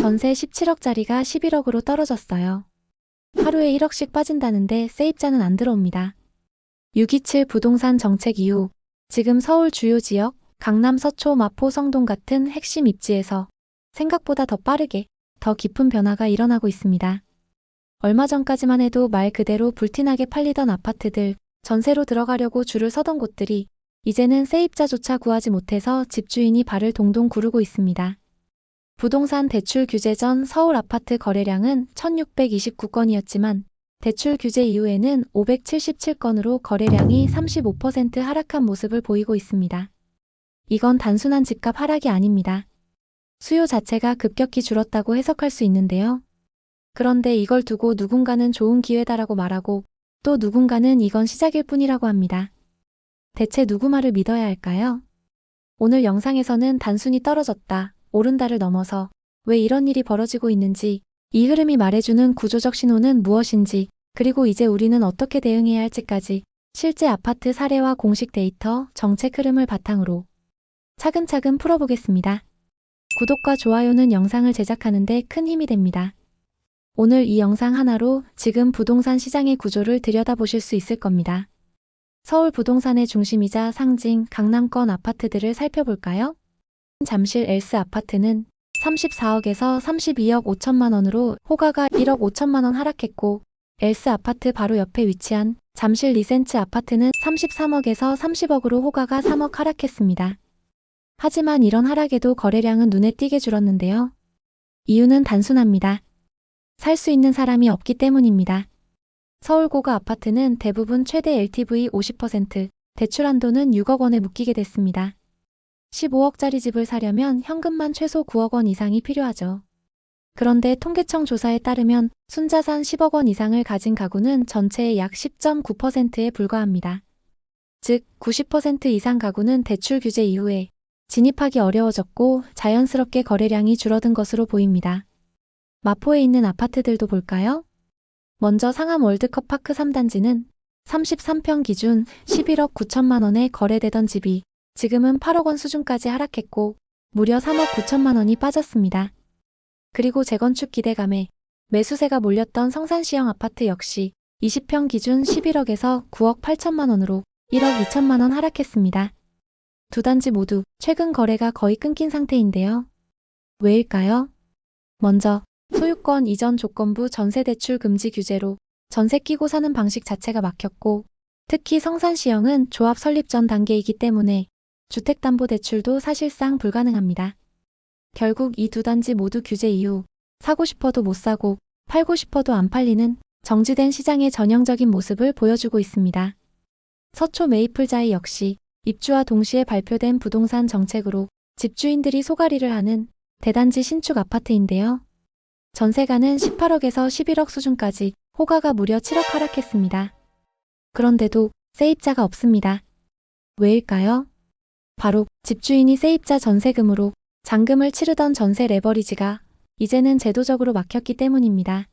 전세 17억짜리가 11억으로 떨어졌어요. 하루에 1억씩 빠진다는데 세입자는 안 들어옵니다. 627 부동산 정책 이후 지금 서울 주요 지역, 강남 서초 마포 성동 같은 핵심 입지에서 생각보다 더 빠르게 더 깊은 변화가 일어나고 있습니다. 얼마 전까지만 해도 말 그대로 불티나게 팔리던 아파트들, 전세로 들어가려고 줄을 서던 곳들이 이제는 세입자조차 구하지 못해서 집주인이 발을 동동 구르고 있습니다. 부동산 대출 규제 전 서울 아파트 거래량은 1629건이었지만 대출 규제 이후에는 577건으로 거래량이 35% 하락한 모습을 보이고 있습니다. 이건 단순한 집값 하락이 아닙니다. 수요 자체가 급격히 줄었다고 해석할 수 있는데요. 그런데 이걸 두고 누군가는 좋은 기회다라고 말하고 또 누군가는 이건 시작일 뿐이라고 합니다. 대체 누구 말을 믿어야 할까요? 오늘 영상에서는 단순히 떨어졌다, 오른다를 넘어서 왜 이런 일이 벌어지고 있는지, 이 흐름이 말해주는 구조적 신호는 무엇인지, 그리고 이제 우리는 어떻게 대응해야 할지까지 실제 아파트 사례와 공식 데이터, 정책 흐름을 바탕으로 차근차근 풀어보겠습니다. 구독과 좋아요는 영상을 제작하는데 큰 힘이 됩니다. 오늘 이 영상 하나로 지금 부동산 시장의 구조를 들여다보실 수 있을 겁니다. 서울 부동산의 중심이자 상징 강남권 아파트들을 살펴볼까요? 잠실 엘스 아파트는 34억에서 32억 5천만 원으로 호가가 1억 5천만 원 하락했고 엘스 아파트 바로 옆에 위치한 잠실 리센츠 아파트는 33억에서 30억으로 호가가 3억 하락했습니다. 하지만 이런 하락에도 거래량은 눈에 띄게 줄었는데요. 이유는 단순합니다. 살 수 있는 사람이 없기 때문입니다. 서울 고가 아파트는 대부분 최대 LTV 50%, 대출 한도는 6억 원에 묶이게 됐습니다. 15억짜리 집을 사려면 현금만 최소 9억 원 이상이 필요하죠. 그런데 통계청 조사에 따르면 순자산 10억 원 이상을 가진 가구는 전체의 약 10.9%에 불과합니다. 즉, 90% 이상 가구는 대출 규제 이후에 진입하기 어려워졌고 자연스럽게 거래량이 줄어든 것으로 보입니다. 마포에 있는 아파트들도 볼까요? 먼저 상암 월드컵 파크 3단지는 33평 기준 11억 9천만 원에 거래되던 집이 지금은 8억 원 수준까지 하락했고 무려 3억 9천만 원이 빠졌습니다. 그리고 재건축 기대감에 매수세가 몰렸던 성산시형 아파트 역시 20평 기준 11억에서 9억 8천만 원으로 1억 2천만 원 하락했습니다. 두 단지 모두 최근 거래가 거의 끊긴 상태인데요. 왜일까요? 먼저 소유권 이전 조건부 전세 대출 금지 규제로 전세 끼고 사는 방식 자체가 막혔고 특히 성산시형은 조합 설립 전 단계이기 때문에 주택담보대출도 사실상 불가능합니다. 결국 이 두 단지 모두 규제 이후 사고 싶어도 못 사고 팔고 싶어도 안 팔리는 정지된 시장의 전형적인 모습을 보여주고 있습니다. 서초 메이플자이 역시 입주와 동시에 발표된 부동산 정책으로 집주인들이 소가리를 하는 대단지 신축 아파트인데요. 전세가는 18억에서 11억 수준까지 호가가 무려 7억 하락했습니다. 그런데도 세입자가 없습니다. 왜일까요? 바로 집주인이 세입자 전세금으로 잔금을 치르던 전세 레버리지가 이제는 제도적으로 막혔기 때문입니다.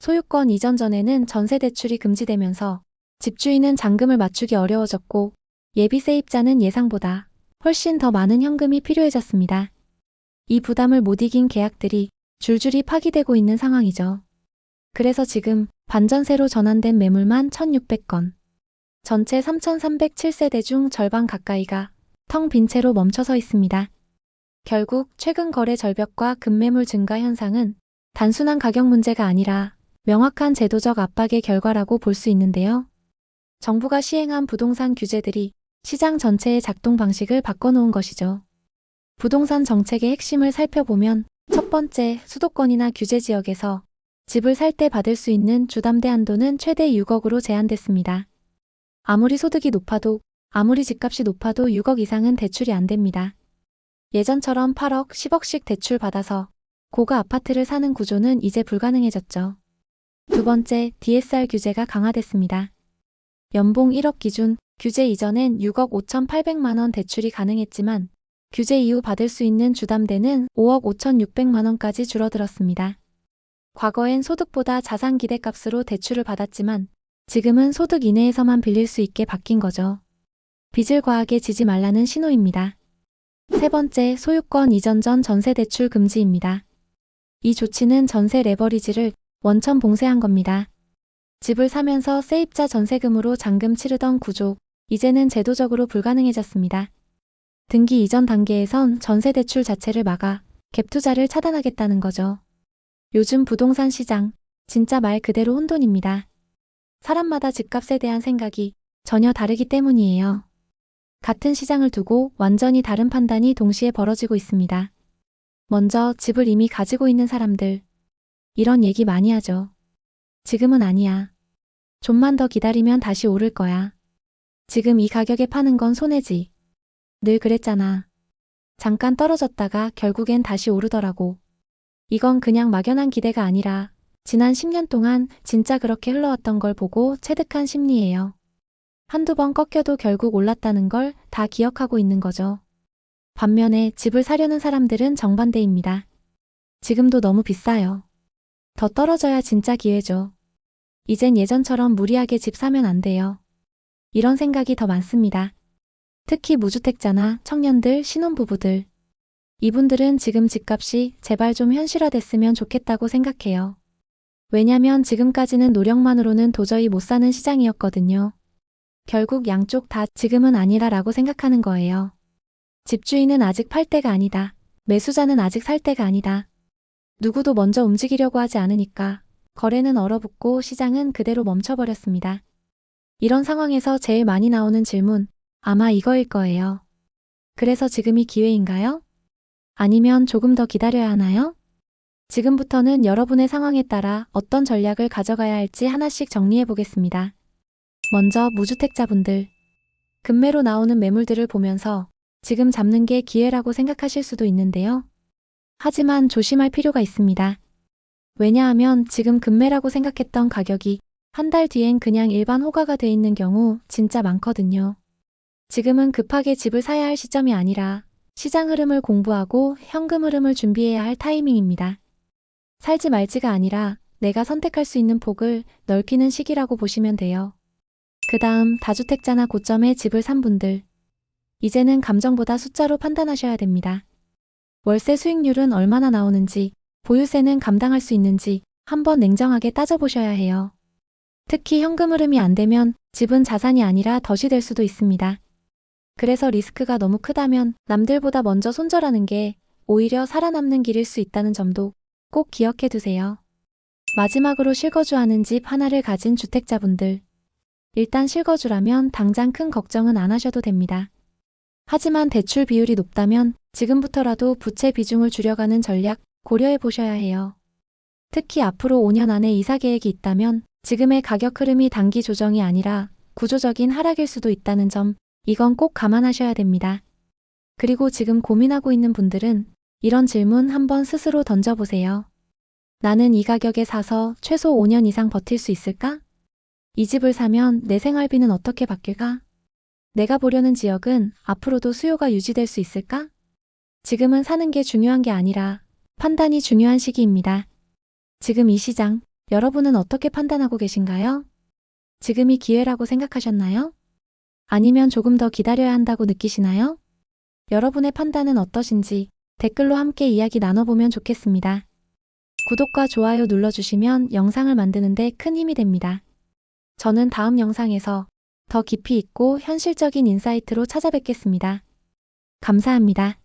소유권 이전 전에는 전세 대출이 금지되면서 집주인은 잔금을 맞추기 어려워졌고 예비 세입자는 예상보다 훨씬 더 많은 현금이 필요해졌습니다. 이 부담을 못 이긴 계약들이 줄줄이 파기되고 있는 상황이죠. 그래서 지금 반전세로 전환된 매물만 1,600건. 전체 3,307세대 중 절반 가까이가 텅 빈 채로 멈춰서 있습니다. 결국 최근 거래 절벽과 급매물 증가 현상은 단순한 가격 문제가 아니라 명확한 제도적 압박의 결과라고 볼 수 있는데요. 정부가 시행한 부동산 규제들이 시장 전체의 작동 방식을 바꿔놓은 것이죠. 부동산 정책의 핵심을 살펴보면 첫 번째, 수도권이나 규제 지역에서 집을 살 때 받을 수 있는 주담대 한도는 최대 6억으로 제한됐습니다. 아무리 소득이 높아도, 아무리 집값이 높아도 6억 이상은 대출이 안 됩니다. 예전처럼 8억, 10억씩 대출 받아서 고가 아파트를 사는 구조는 이제 불가능해졌죠. 두 번째, DSR 규제가 강화됐습니다. 연봉 1억 기준, 규제 이전엔 6억 5,800만 원 대출이 가능했지만 규제 이후 받을 수 있는 주담대는 5억 5,600만 원까지 줄어들었습니다. 과거엔 소득보다 자산 기대값으로 대출을 받았지만 지금은 소득 이내에서만 빌릴 수 있게 바뀐 거죠. 빚을 과하게 지지 말라는 신호입니다. 세 번째, 소유권 이전 전 전세 대출 금지입니다. 이 조치는 전세 레버리지를 원천 봉쇄한 겁니다. 집을 사면서 세입자 전세금으로 잔금 치르던 구조, 이제는 제도적으로 불가능해졌습니다. 등기 이전 단계에선 전세 대출 자체를 막아 갭 투자를 차단하겠다는 거죠. 요즘 부동산 시장, 진짜 말 그대로 혼돈입니다. 사람마다 집값에 대한 생각이 전혀 다르기 때문이에요. 같은 시장을 두고 완전히 다른 판단이 동시에 벌어지고 있습니다. 먼저 집을 이미 가지고 있는 사람들. 이런 얘기 많이 하죠. 지금은 아니야. 좀만 더 기다리면 다시 오를 거야. 지금 이 가격에 파는 건 손해지. 늘 그랬잖아. 잠깐 떨어졌다가 결국엔 다시 오르더라고. 이건 그냥 막연한 기대가 아니라 지난 10년 동안 진짜 그렇게 흘러왔던 걸 보고 체득한 심리예요. 한두 번 꺾여도 결국 올랐다는 걸 다 기억하고 있는 거죠. 반면에 집을 사려는 사람들은 정반대입니다. 지금도 너무 비싸요. 더 떨어져야 진짜 기회죠. 이젠 예전처럼 무리하게 집 사면 안 돼요. 이런 생각이 더 많습니다. 특히 무주택자나 청년들, 신혼부부들. 이분들은 지금 집값이 제발 좀 현실화됐으면 좋겠다고 생각해요. 왜냐면 지금까지는 노력만으로는 도저히 못 사는 시장이었거든요. 결국 양쪽 다 지금은 아니라라고 생각하는 거예요. 집주인은 아직 팔 때가 아니다. 매수자는 아직 살 때가 아니다. 누구도 먼저 움직이려고 하지 않으니까 거래는 얼어붙고 시장은 그대로 멈춰버렸습니다. 이런 상황에서 제일 많이 나오는 질문, 아마 이거일 거예요. 그래서 지금이 기회인가요? 아니면 조금 더 기다려야 하나요? 지금부터는 여러분의 상황에 따라 어떤 전략을 가져가야 할지 하나씩 정리해 보겠습니다. 먼저 무주택자분들. 금매로 나오는 매물들을 보면서 지금 잡는 게 기회라고 생각하실 수도 있는데요. 하지만 조심할 필요가 있습니다. 왜냐하면 지금 금매라고 생각했던 가격이 한 달 뒤엔 그냥 일반 호가가 돼 있는 경우 진짜 많거든요. 지금은 급하게 집을 사야 할 시점이 아니라 시장 흐름을 공부하고 현금 흐름을 준비해야 할 타이밍입니다. 살지 말지가 아니라 내가 선택할 수 있는 폭을 넓히는 시기라고 보시면 돼요. 그 다음 다주택자나 고점에 집을 산 분들. 이제는 감정보다 숫자로 판단하셔야 됩니다. 월세 수익률은 얼마나 나오는지, 보유세는 감당할 수 있는지 한번 냉정하게 따져보셔야 해요. 특히 현금 흐름이 안 되면 집은 자산이 아니라 덫이 될 수도 있습니다. 그래서 리스크가 너무 크다면 남들보다 먼저 손절하는 게 오히려 살아남는 길일 수 있다는 점도 꼭 기억해 두세요. 마지막으로 실거주하는 집 하나를 가진 주택자분들. 일단 실거주라면 당장 큰 걱정은 안 하셔도 됩니다. 하지만 대출 비율이 높다면 지금부터라도 부채 비중을 줄여가는 전략 고려해 보셔야 해요. 특히 앞으로 5년 안에 이사 계획이 있다면 지금의 가격 흐름이 단기 조정이 아니라 구조적인 하락일 수도 있다는 점, 이건 꼭 감안하셔야 됩니다. 그리고 지금 고민하고 있는 분들은 이런 질문 한번 스스로 던져보세요. 나는 이 가격에 사서 최소 5년 이상 버틸 수 있을까? 이 집을 사면 내 생활비는 어떻게 바뀔까? 내가 보려는 지역은 앞으로도 수요가 유지될 수 있을까? 지금은 사는 게 중요한 게 아니라 판단이 중요한 시기입니다. 지금 이 시장, 여러분은 어떻게 판단하고 계신가요? 지금이 기회라고 생각하셨나요? 아니면 조금 더 기다려야 한다고 느끼시나요? 여러분의 판단은 어떠신지 댓글로 함께 이야기 나눠보면 좋겠습니다. 구독과 좋아요 눌러주시면 영상을 만드는데 큰 힘이 됩니다. 저는 다음 영상에서 더 깊이 있고 현실적인 인사이트로 찾아뵙겠습니다. 감사합니다.